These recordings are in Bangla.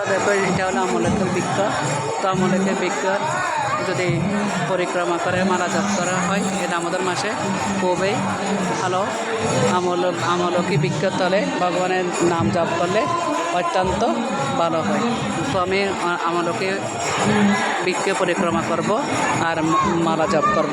বন্ধুরা দেখো এটা হলো আমলেকের বৃক্ষ তো আমলেকের বৃক্ষ যদি পরিক্রমা করে, মালা জপ করা হয় এটা আমাদের মাসে খুবই ভালো আমল আমলকি বৃক্ষ তলে ভগবানের নাম জপ করলে অত্যন্ত ভালো হয়। তো আমি আমলকি বৃক্ষ পরিক্রমা করব আর মালা জপ করব।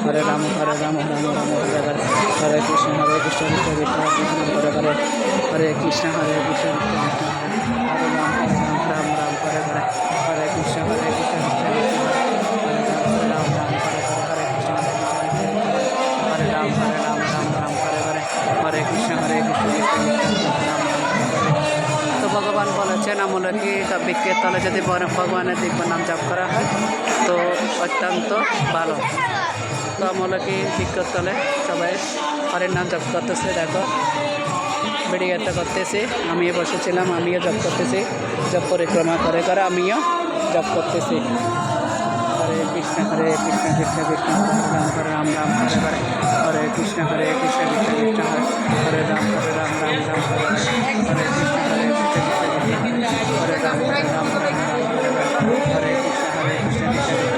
হরে রাম হরে রাম রাম রাম হরে হরে হরে কৃষ্ণ হরে কৃষ্ণ কৃষ্ণ কৃষ্ণ হরে হরে হরে কৃষ্ণ হরে কৃষ্ণ কৃষ্ণ কৃষ্ণ হরে রাম হরে রাম রাম রাম হরে হরে হরে কৃষ্ণ হরে কৃষ্ণ কৃষ্ণ কৃষ্ণ হরে রাম রাম হরে হরে হরে কৃষ্ণ হরে রাম হরে রাম রাম রাম হরে হরে হরে কৃষ্ণ হরে কৃষ্ণ কৃষ্ণ কৃষ্ণ রাম তো ভগবান বলেছেন আমলকি বৃক্ষের তলে যদি ভগবানের দিব্য নাম জপ করা হয় তো অত্যন্ত ভালো তো আমলকি বৃক্ষের তলে সবাই হরের নাম জপ করতেছে দেখো ভিডিওটা করতেছি আমিও বসেছিলাম আমিও জপ করতেছি জপ পরিক্রমা করে করে আমিও জপ করতেছি হরে কৃষ্ণ হরে কৃষ্ণ কৃষ্ণ কৃষ্ণ রাম হরে রাম রাম হরে হরে হরে কৃষ্ণ হরে কৃষ্ণ কৃষ্ণ কৃষ্ণ হরে রাম হরে রাম রাম রাম হরে হরে কৃষ্ণ হরে কৃষ্ণ কৃষ্ণ কৃষ্ণ হরে রাম হরে রাম হরে হরে কৃষ্ণ হরে কৃষ্ণ কৃষ্ণ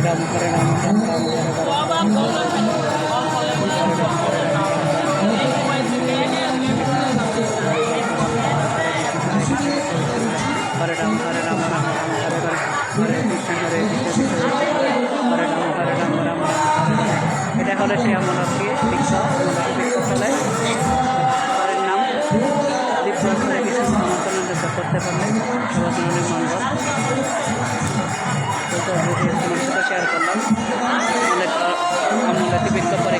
হরে রাম হরে রাম রাম রাম হরে এটা হলো সেই আমলকি বৃক্ষ আমলকি বৃক্ষ ফলে হরের নাম হরে কৃষ্ণ সমর্থন করতে পারলে সবার অনেক মঙ্গল সাথে শেয়ার করলাম। অনেক আমলকি বৃক্ষ পরিক্রমা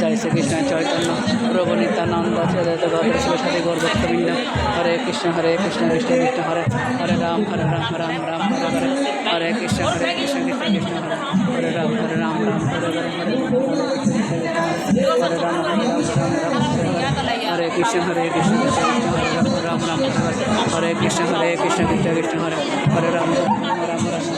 জয় শ্রীকৃষ্ণ চৈতন্য প্রভু নিত্যানন্দ চৈতন্য গৌর ভক্তবৃন্দ হরে কৃষ্ণ হরে কৃষ্ণ কৃষ্ণ কৃষ্ণ হরে হরে রাম হরে রাম রাম রাম হরে হরে হরে কৃষ্ণ হরে কৃষ্ণ কৃষ্ণ কৃষ্ণ হরে হরে রাম হরে রাম রাম হরে হরে হরে রাম হরে রাম হরে কৃষ্ণ হরে কৃষ্ণ কৃষ্ণ রাম রাম হরে কৃষ্ণ হরে কৃষ্ণ কৃষ্ণ কৃষ্ণ হরে হরে রাম রাম রাম রাম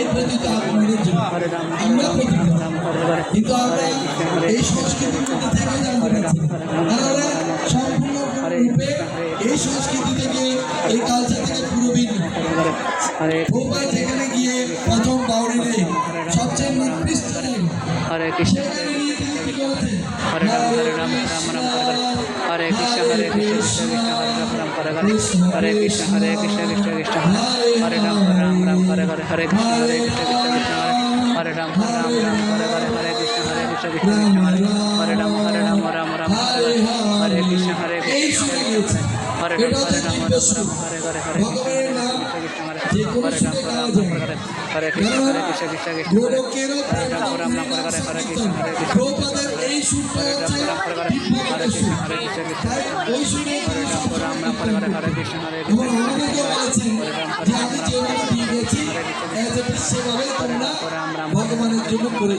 আপনাদের জন্য রাম রাম রাম হরে হরে কিন্তু আমরা এই সংস্কৃতি থেকে জানতে পারছি। তাহলে সম্পূর্ণরূপে এই সংস্কৃতি থেকে এই কালচার থেকে পুরো ভিন্ন। ভোপাল যেখানে গিয়ে প্রথম বাউরি নেই সবচেয়ে নিকৃষ্ট নেই হরে কৃষ্ণ। হরে রাম হরে রাম রাম রাম হরে কৃষ্ণ হরে কৃষ্ণ কৃষ্ণ কৃষ্ণ হরে হরে হরে হরে কৃষ্ণ হরে কৃষ্ণ কৃষ্ণ কৃষ্ণ হরে হরে রাম রাম রাম হরে হরে হরে কৃষ্ণ হরে কৃষ্ণ কৃষ্ণ কৃষ্ণ হরে হরে রাম রাম রাম হরে হরে হরে কৃষ্ণ হরে কৃষ্ণ কৃষ্ণ কৃষ্ণ হরে হরে রাম হরে রাম রাম রাম হরে হরে হরে কৃষ্ণ হরে কৃষ্ণ হরে রাম হরে রাম রাম হরে হরে হরে কৃষ্ণ হরে কৃষ্ণ কৃষ্ণ হরে হরে রাম রাম রাম হরে হরে কৃষ্ণ হরে কৃষ্ণ কৃষ্ণ কৃষ্ণ হরে রাম রাম রাম হরে হরে হরে কৃষ্ণ হরে কৃষ্ণ ভগবানের জন্য করে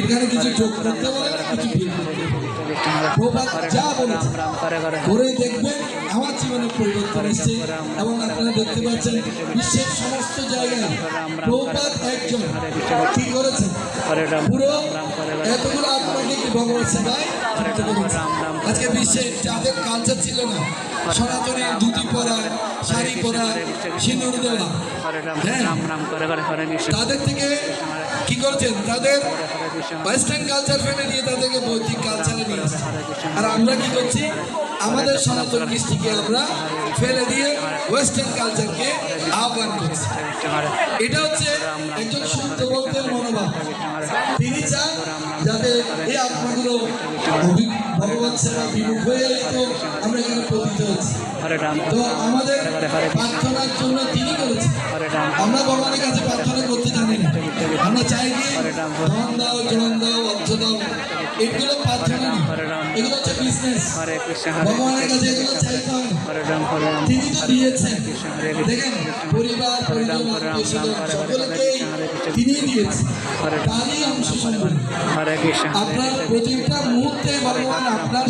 এখানে কিছু যোগ করতে পারে কিছু করে দেখবেন আমার জীবনে পরিবর্তন এসছে এবং আপনারা দেখতে পাচ্ছেন বিশ্বের সমস্ত জায়গায় প্রভুপাদ একজন কি করেছেন পুরো রাম হরে হরে এতগুলো আপনাকে কি ভগবত সেবায় যুক্ত করেছে। রাম রাম আজকে বিশ্বে যাদের কালচার ছিল না সনাতনী ধুতি পরা শাড়ি পরা সিঁদুর দেওয়া হ্যাঁ। তাদের থেকে কি করছেন তাদের ওয়েস্টার্ন কালচার ফেলে নিয়ে তাদেরকে বৌদ্ধিক কালচারে আর আমরা কি করছি? আমাদের সনাতন কৃষ্টিকে আমরা ফেলে দিয়ে ওয়েস্টার্ন কালচারকে আহ্বান করছি। এটা হচ্ছে একজন ভক্তের মনোভাব। তিনি চান যাতে এই আত্মাগুলো সেবা বিমুখ হয়ে তো আমরা এখানে পতিত হচ্ছি। তো আমাদের প্রার্থনার জন্য তিনি করেছেন। আমরা ভগবানের কাছে প্রার্থনা করতে জানি না। আমরা চাই কি ধন দাও জন দাও, অর্থ দাও। এগুলো প্রার্থনা এগুলো হচ্ছে বিজনেস ভগবানের কাছে এগুলো চাইতে হয় তিনি তো দিয়েছেন দেখেন পরিবার পরিজন তিনি দিয়েছেন তারই অংশ সম্পূর্ণ আপনার প্রতিটা মুহূর্তে ভগবান আপনার